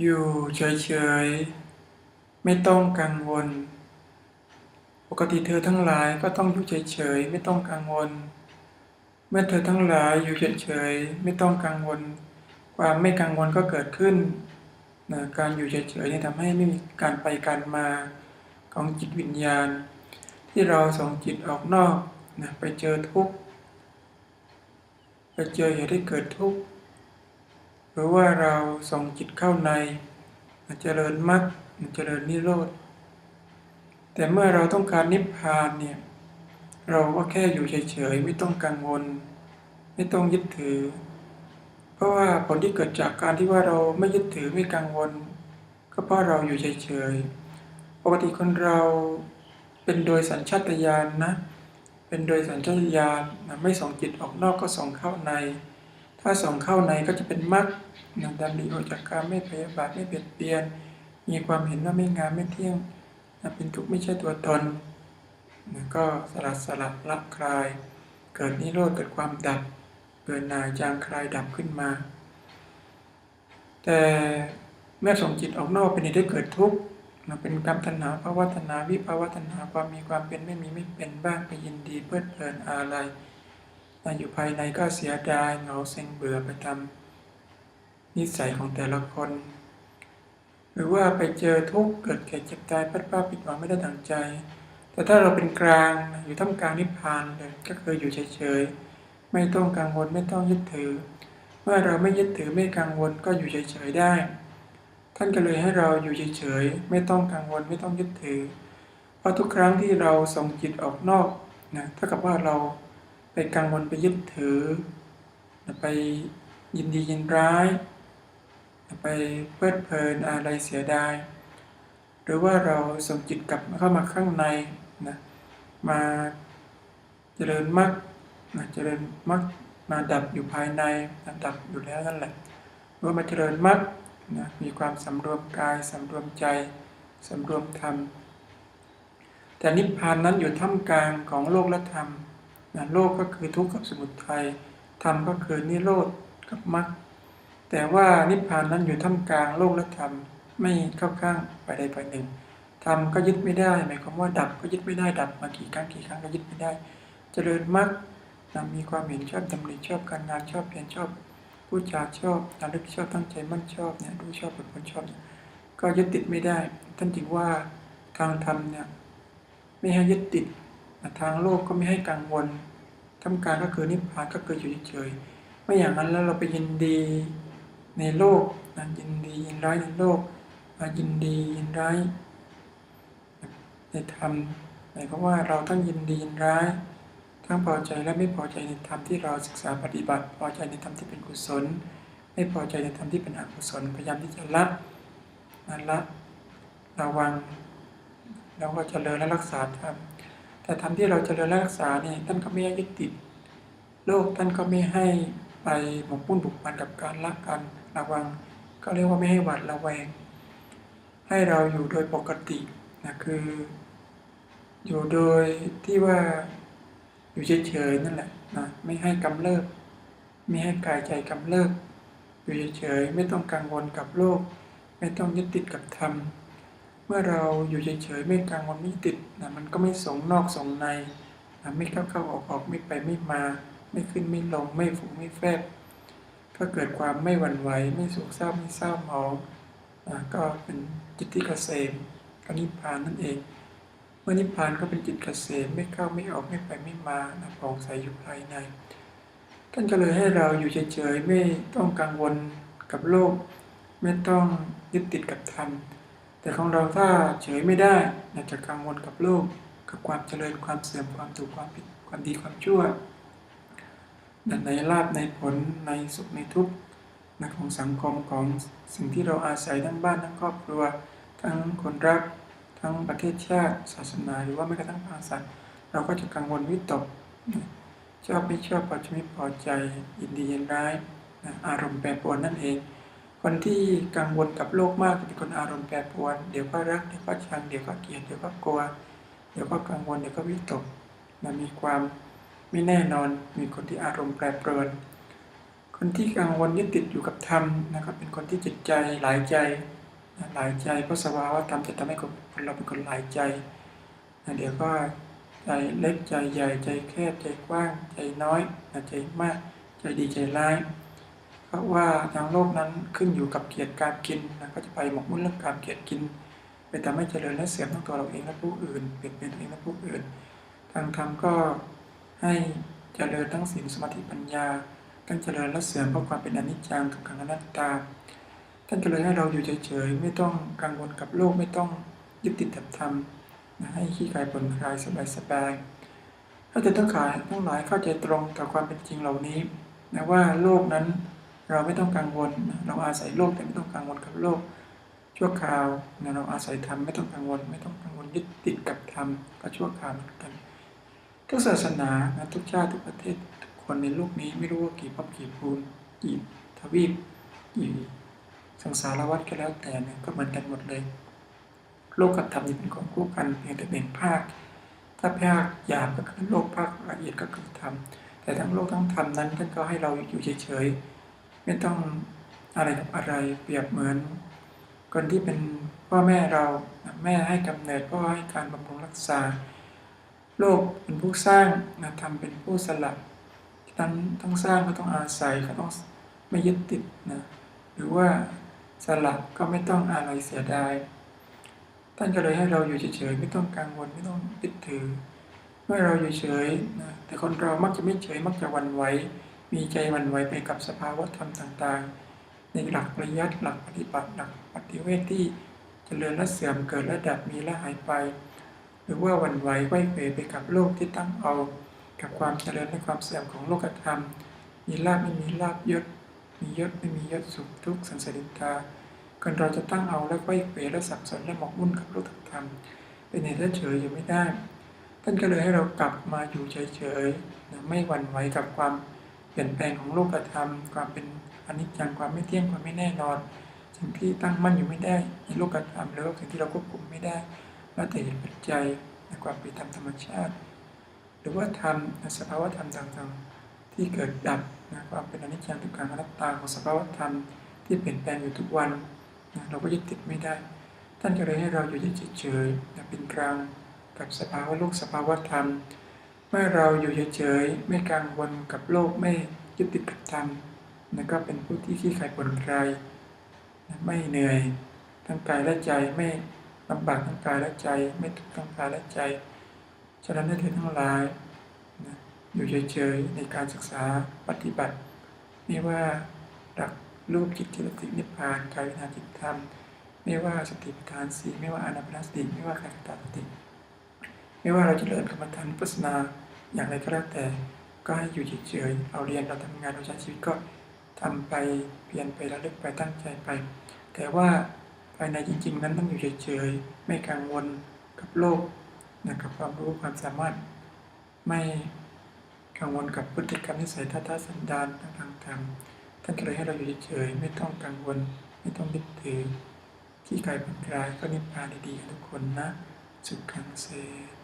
อยู่เฉยๆ ไม่ต้องกังวล ปกติเธอทั้งหลายก็ต้องอยู่เฉยๆ ไม่ต้องกังวล เมื่อเธอทั้งหลายอยู่เฉยๆ ไม่ต้องกังวล ความไม่กังวลก็เกิดขึ้นนะการอยู่เฉยๆนี่ทำให้ไม่มีการไปการมาของจิตวิญญาณ ที่เราส่งจิตออกนอกนะไปเจอทุกข์ ไปเจอเหตุที่เกิดทุกข์ หรือว่าเราส่งจิตเข้าในเจริญมรรคเจริญนิโรธ แต่เมื่อเราต้องการนิพพานเนี่ยเราก็แค่อยู่เฉยๆไม่ต้องกังวล ไม่ต้องยึดถือ เพราะว่าผลที่เกิดจากการที่ว่าเราไม่ยึดถือไม่กังวล ก็เพราะเราอยู่เฉยๆปกติคนเราเป็นโดยสัญชาตญาณนนะเป็นโดยสัญชาตญาณนะไม่ส่งจิตออกนอกก็ส่งเข้าใน ถ้าส่งเข้าในก็จะเป็นมรรคนะดำริออกจากการไม่พยาบาทไม่เบียดเบียน มีความเห็นว่าไม่งามไม่เที่ยงนะเป็นทุกข์ไม่ใช่ตัวตนนะก็สลัดสลัดละคลาย เกิดนิโรธเกิดความดับ เกิดนายจางคลายดับขึ้นมา แต่เมื่อส่งจิตออกนอกเป็นเหตุให้เกิดทุกข์นะเป็นกรรมตัณหาภาวะตัณหาวิภาวะตัณหาความมีความเป็นไม่มีไม่เป็นบ้างไปยินดีเพลิดเพลินอะไร นอยู่ภายในก็เสียดายเหงาเซ็งเบื่อไปทำนิสัยของแต่ละคน หรือว่าไปเจอทุกข์เกิดแก่เจ็บตายพลาดพลาดผิดหวังไม่ได้ดังใจ แต่ถ้าเราเป็นกลางอยู่ท่ามกลางนิพพานเลยก็คืออยู่เฉยๆไม่ต้องกังวลไม่ต้องยึดถือ เมื่อเราไม่ยึดถือไม่กังวลก็อยู่เฉยๆได้ ท่านก็เลยให้เราอยู่เฉยๆไม่ต้องกังวลไม่ต้องยึดถือ เพราะทุกครั้งที่เราส่งจิตออกนอกนะเท่ากับว่าเรา ไปกังวลไปยึดถือ ไปยินดียินร้าย ไปเพลิดเพลินอะไรเสียดาย หรือว่าเราส่งจิตกลับเข้ามาข้างในนะมาเจริญมรรคนะเจริญมรรคมาดับอยู่ภายในนะดับอยู่แล้วนั่นแหละหรือว่ามาเจริญมรรคนะมีความสำรวมกายสำรวมใจสำรวมธรรมแต่นิพพานนั้นอยู่ท่ามกลางของโลกและธรรม นะโลกก็คือทุกข์กับสมุทัยธรรมก็คือนิโรธกับมรรคแต่ว่านิพพานนั้นอยู่ท่ามกลางโลกและธรรมไม่เข้าข้างไปใดไปหนึ่งธรรมก็ยึดไม่ได้หมายความว่าดับก็ยึดไม่ได้ดับมากี่ครั้งกี่ครั้งก็ยึดไม่ได้ เจริญมรรคนะมีความเห็นชอบดำริชอบการงานชอบเพียรชอบผู้จาชอบระลึกชอบตั้งใจมั่นชอบเนี่ยรู้ชอบผลผลชอบ ก็ยึดติดไม่ได้ ท่านจึงว่าทางธรรมเนี่ยไม่ให้ยึดติด ทางโลกก็ไม่ให้กังวลทำการก็คือนิพพานก็คืออยู่เฉยๆไม่อย่างนั้นแล้วเราไปยินดีในโลกนะยินดียินร้ายในโลกยินดียินร้ายในธรรมหมายความว่าเราทั้งยินดียินร้ายทั้งพอใจและไม่พอใจในธรรมที่เราศึกษาปฏิบัติ พอใจในธรรมที่เป็นกุศล ไม่พอใจในธรรมที่เป็นอกุศลพยายามที่จะละนั่นละระวังเราก็เจริญและรักษาธรรม แต่ธรรมที่เราเจริญและรักษาเนี่ยท่านก็ไม่ให้ยึดติด โลกท่านก็ไม่ให้ไปหมกมุ่นบุกมันกับการละกันระวัง ก็เรียกว่าไม่ให้หวาดระแวง ให้เราอยู่โดยปกตินะคือ อยู่โดยที่ว่าอยู่เฉยๆนั่นแหละนะไม่ให้กำเริบไม่ให้กายใจกำเริบอยู่เฉยๆไม่ต้องกังวลกับโลก ไม่ต้องยึดติดกับธรรม มื่อเราอยู่เฉยๆไม่กังวลไม่ติดนะมันก็ไม่สงนอกสงในนะไม่เข้าเข้าออกออกไม่ไปไม่มา ไม่ขึ้นไม่ลงไม่ฝูไม่แฟบก็เกิดความไม่หวั่นไหวไม่สุขเศร้าไม่เศร้าหมองนะก็เป็นจิตที่เกษมก็นิพพานนั่นเอง เมื่อนิพพานก็เป็นจิตเกษมไม่เข้าไม่ออกไม่ไปไม่มานะผ่องใสอยู่ภายในท่านก็เลยให้เราอยู่เฉยๆไม่ต้องกังวลกับโลก ไม่ต้องยึดติดกับธรรม แต่ของเราถ้าเฉยไม่ได้นะจะกังวลกับโลก กับความเจริญความเสื่อมความถูกความผิดความดีความชั่วในลาบในผลในสุขในทุกข์นะของสังคมของสิ่งที่เราอาศัยทั้งบ้านทั้งครอบครัว ทั้งคนรัก ทั้งประเทศชาติศาสนาหรือว่าแม้กระทั่งภาษาเราก็จะกังวลวิตกชอบไม่ชอบพอใจไม่พอใจยินดียินร้ายนะอารมณ์แปรปรวนนั่นเอง คนที่กังวลกับโลกมากเป็นคนอารมณ์แปรปรวน เดี๋ยวก็รัก เดี๋ยวก็ชัง เดี๋ยวก็เกลียด เดี๋ยวก็กลัว เดี๋ยวก็กังวล เดี๋ยวก็วิตกมันมีความไม่แน่นอน มีคนที่อารมณ์แปรปรวน คนที่กังวลยึดติดอยู่กับธรรมนะครับ เป็นคนที่จิตใจหลายใจหลายใจเพราะสภาวะธรรมจะทำให้คนเราเป็นคนหลายใจ เดี๋ยวก็ใจเล็กใจใหญ่ใจแคบใจกว้าง ใจน้อย ใจมาก ใจดีใจร้าย ราะว่าทางโลกนั้นขึ้นอยู่กับเกียรติการกินนะก็จะไปหมกมุ่นเรื่องการเกียรติกินไปทำให้เจริญและเสื่อมทั้งตัวเราเองและผู้อื่น เปลี่ยนแปลงตัวเองและผู้อื่น ทางธรรมก็ให้เจริญทั้งศีลสมาธิปัญญาทั้งเจริญและเสื่อมเพราะความเป็นอนิจจังกับขังอนัตตา ท่านก็เลยให้เราอยู่เฉยๆไม่ต้องกังวลกับโลกไม่ต้องยึดติดกับธรรมให้ขี้กายผ่อนคลายสบายๆถ้าจะต้องขายทั้งหลายเข้าใจตรงต่อความเป็นจริงเหล่านี้นะว่าโลกนั้น เราไม่ต้องกังวล เราอาศัยโลกแต่ไม่ต้องกังวลกับโลก ชั่วคราวนะเราอาศัยธรรมไม่ต้องกังวล ไม่ต้องกังวลยึดติดกับธรรมก็ชั่วคราวเหมือนกัน ทุกศาสนานะทุกชาติทุกประเทศทุกคนในโลกนี้ไม่รู้ว่ากี่ภพกี่ภูมิกี่ทวีปกี่สังสารวัฏก็แล้วแต่เนี่ยก็เหมือนกันหมดเลย โลกกับธรรมนี่เป็นของคู่กันเพียงแต่เป็นภาค ถ้าภาคหยาบก็คือโลกภาคละเอียดก็คือธรรมแต่ทั้งโลกทั้งธรรมนั้นท่านก็ให้เราอยู่เฉยๆ ไม่ต้องอะไรกับอะไรเปรียบเหมือน คนที่เป็นพ่อแม่เราแม่ให้กำเนิดพ่อให้การบำรุงรักษา โลกเป็นผู้สร้างนะทำเป็นผู้สลับนั้นต้องสร้างก็ต้องอาศัยก็ต้องไม่ยึดติดนะหรือว่าสลับก็ไม่ต้องอะไรเสียดายท่านก็เลยให้เราอยู่เฉยๆไม่ต้องกังวลไม่ต้องยึดถือ เมื่อเราอยู่เฉยนะแต่คนเรามักจะไม่เฉยมักจะวันไหว มีใจวันไหวไปกับสภาวะธรรมต่างๆ ในหลักปริยัติหลักปฏิบัติหลักปฏิเวทที่เจริญและเสื่อมเกิดและดับมีและหายไป หรือว่าวันไหวไหวเปไปกับโลกที่ตั้งเอา กับความเจริญและความเสื่อมของโลกธรรม มีลาบไม่มีลาบยศ มียศไม่มียศสุขทุกข์สันเสริตาคนเราจะตั้งเอาและไหวเปและสับสนและหมกมุ่นกับโลกธรรม เป็นเหตุเฉยอยู่ไม่ได้ท่านก็เลยให้เรากลับมาอยู่เฉยๆไม่หวั่นไหวกับความ เปลี่ยนแปลงของโลกธรรม ความเป็นอนิจจังความไม่เที่ยงความไม่แน่นอน สิ่งที่ตั้งมั่นอยู่ไม่ได้ในโลกธรรมหรือว่าสิ่งที่เราควบคุมไม่ได้แล้วแต่เหตุปัจจัยในความเป็นธรรมธรรมชาติ หรือว่าธรรมสภาวะธรรมต่างๆที่เกิดดับนะความเป็นอนิจจังทุกขังอนัตตาของสภาวะธรรมที่เปลี่ยนแปลงอยู่ทุกวันนะเราก็ยึดติดไม่ได้ ท่านก็เลยให้เราอยู่เฉยๆเป็นกลางกับสภาวะโลกสภาวะธรรม มื่อเราอยู่เฉยๆไม่กังวลกับโลกไม่ยึดติดกับธรรมนะก็เป็นผู้ที่ขี้ขายผลคลายนะไม่เหนื่อยทั้งกายและใจไม่ลำบากทั้งกายและใจ ไม่ทุกข์ทั้งกายและใจฉะนั้นให้เธอทั้งหลายนะอยู่เฉยๆในการศึกษาปฏิบัติ ไม่ว่าหลักรูปจิตจิตตินิพพานกายวิญญาณจิตธรรม ไม่ว่าสติปัฏฐานสีไม่ว่าอนาปนสติไม่ว่าการตาสติ ไม่ว่าเราจะเริญกรรมฐานวิปัสสนา อย่างไรก็แล้วแต่ก็ให้อยู่เฉยๆเราเรียนเราทำงานเราใช้ชีวิตก็ทำไปเปลี่ยนไประลึกไปตั้งใจไป แต่ว่าภายในจริง ๆ นั้นต้องอยู่เฉยๆไม่กังวลกับโลกนะกับความรู้ความสามารถ ไม่กังวลกับพฤติกรรมนิสัยท่าทาสันดานต่างๆท่านเลยให้เราอยู่เฉยๆไม่ต้องกังวล ไม่ต้องยึดถือที่กายผ่อนคลายก็นิพพานดีๆกันทุกคนนะสุขังเสถ